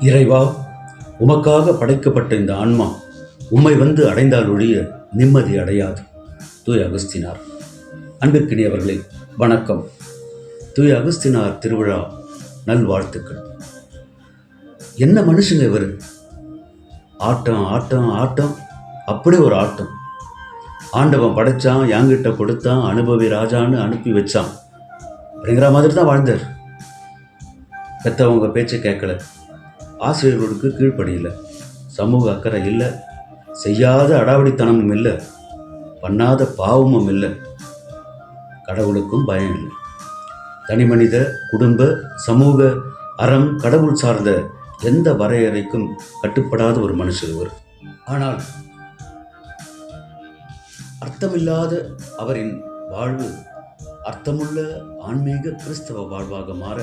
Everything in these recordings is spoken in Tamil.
இறைவா உமக்காக படைக்கப்பட்ட இந்த ஆன்மா உம்மை வந்து அடைந்தால் ஒழிய நிம்மதி அடையாது. தூய் அகஸ்தினார். அன்பிற்கினியவர்களே வணக்கம். தூய் அகஸ்தினார் திருவிழா நல்வாழ்த்துக்கள். என்ன மனுஷங்க இவர்? ஆட்டம் ஆட்டம் ஆட்டம். அப்படி ஒரு ஆட்டம். ஆண்டவன் படைச்சான் யாங்கிட்ட கொடுத்தான் அனுபவி ராஜான்னு அனுப்பி வச்சான். அப்படிங்கிற மாதிரி தான் வாழ்ந்தார் பெற்றவங்க பேச்சை கேட்கல. ஆசிரியர்களுக்கு கீழ்ப்படியில். சமூக அக்கறை இல்லை. செய்யாத அடாவடித்தனமும் இல்லை. பண்ணாத பாவமும் இல்லை. கடவுளுக்கும் பயம் இல்லை. தனி மனித குடும்ப சமூக அறம் கடவுள் சார்ந்த எந்த வரையறைக்கும் கட்டுப்படாத ஒரு மனுஷர் இவர். ஆனால் அர்த்தமில்லாத அவரின் வாழ்வு அர்த்தமுள்ள ஆன்மீக கிறிஸ்தவ வாழ்வாக மாற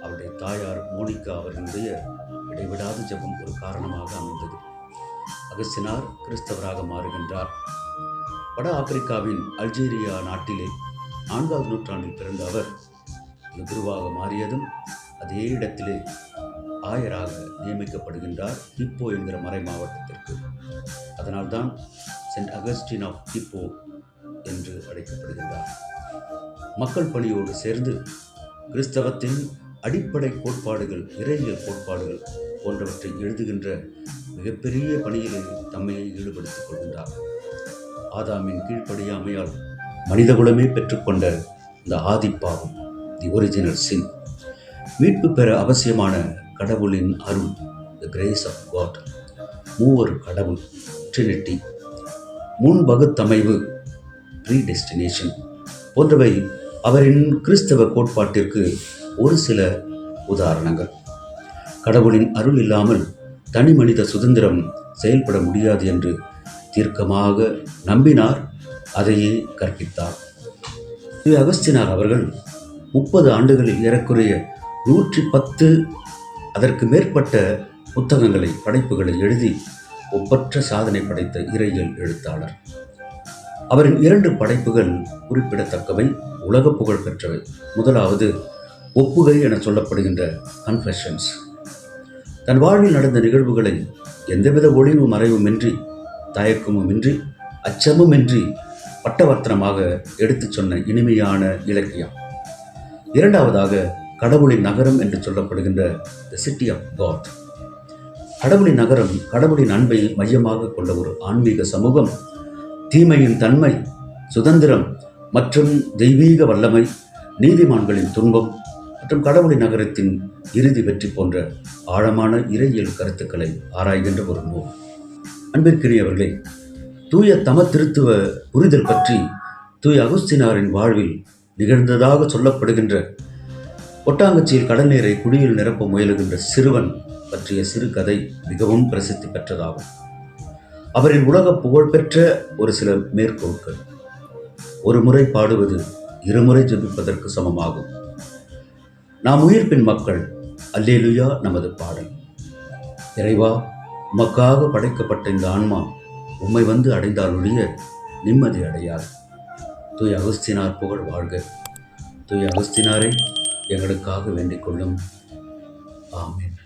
அவருடைய தாயார் மோனிகா அவர்களுடைய இடைவிடாத ஜெபம் ஒரு காரணமாக அமைந்தது. அகஸ்தினார் கிறிஸ்தவராக மாறுகின்றார். வட ஆப்பிரிக்காவின் அல்ஜீரியா நாட்டிலே நான்காவது நூற்றாண்டில் பிறந்த அவர் குருவாக மாறியதும் அதே இடத்திலே ஆயராக நியமிக்கப்படுகின்றார் ஹிப்போ என்கிற மறை மாவட்டத்திற்கு. அதனால்தான் சென்ட் அகஸ்டின் ஆஃப் ஹிப்போ என்று அழைக்கப்படுகின்றார். மக்கள் பணியோடு சேர்ந்து கிறிஸ்தவத்தின் அடிப்படை கோட்பாடுகள் இறையியல் கோட்பாடுகள் போன்றவற்றை எழுதுகின்ற மிகப்பெரிய பணியிலே தம்மை ஈடுபடுத்திக் கொள்கின்றார். ஆதாமின் கீழ்ப்படியாமையால் மனிதகுலமே பெற்றுக்கொண்ட இந்த ஆதிப்பாவம் தி ஒரிஜினல் சின் மீட்பு பெற அவசியமான கடவுளின் அருள் த கிரேஸ் ஆஃப் காட் மூவர் கடவுள் ட்ரினிட்டி முன் வகுத்தமைவு ப்ரீடெஸ்டினேஷன் போன்றவை அவரின் கிறிஸ்தவ கோட்பாட்டிற்கு ஒரு சில உதாரணங்கள். கடவுளின் அருள் இல்லாமல் தனி மனித சுதந்திரம் செயல்பட முடியாது என்று தீர்க்கமாக நம்பினார். அதையே கற்பித்தார். திரு அகஸ்தினார் அவர்கள் முப்பது ஆண்டுகளில் ஏறக்குறைய நூற்றி பத்து அதற்கு மேற்பட்ட புத்தகங்களை படைப்புகளை எழுதி ஒப்பற்ற சாதனை படைத்த இறையியல் எழுத்தாளர். அவரின் இரண்டு படைப்புகள் குறிப்பிடத்தக்கவை உலக புகழ் பெற்றவை. முதலாவது ஒப்புகை என சொல்லப்படுகின்ற கன்ஃபெஷன்ஸ் தன் வாழ்வில் நடந்த நிகழ்வுகளை எந்தவித ஒளிவு மறைவுமின்றி தயக்கமுமின்றி அச்சமுமின்றி பட்டவர்த்தனமாக எடுத்துச் சொன்ன இனிமையான இலக்கியம். இரண்டாவதாக கடவுளின் நகரம் என்று சொல்லப்படுகின்ற த சிட்டி ஆஃப் காட் கடவுளின் நகரம் கடவுளின் அன்பை மையமாக கொண்ட ஒரு ஆன்மீக சமூகம். தீமையின் தன்மை சுதந்திரம் மற்றும் தெய்வீக வல்லமை நீதிமான்களின் துன்பம் மற்றும் கடவுளின் நகரத்தின் இறுதி வெற்றி போன்ற ஆழமான இறையியல் கருத்துக்களை ஆராய்கின்ற ஒரு நூல். அன்பிற்கினியவர்களே தூய தம திருத்துவ புரிதல் பற்றி தூய அகுஸ்தினாரின் வாழ்வில் நிகழ்ந்ததாக சொல்லப்படுகின்ற ஒட்டாங்கச்சியில் கடல் நீரை குடியில் நிரப்ப முயலுகின்ற சிறுவன் பற்றிய சிறுகதை மிகவும் பிரசித்தி பெற்றதாகும். அவரின் உலக புகழ்பெற்ற ஒரு சில மேற்கோள்கள் ஒரு முறை பாடுவது இருமுறை ஜெபிப்பதற்கு சமமாகும். நாம் உயிர்ப்பின் மக்கள். அல்லேலுயா நமது பாடல். இறைவா உமக்காக படைக்கப்பட்ட இந்த ஆன்மா உம்மை வந்து அடைந்தால் நிம்மதி அடையாது. தூய் அகஸ்தினார் புகழ் வாழ்க. தூய் அகஸ்தினாரே எங்களுக்காக வேண்டிக் கொள்ளும். ஆமேன்.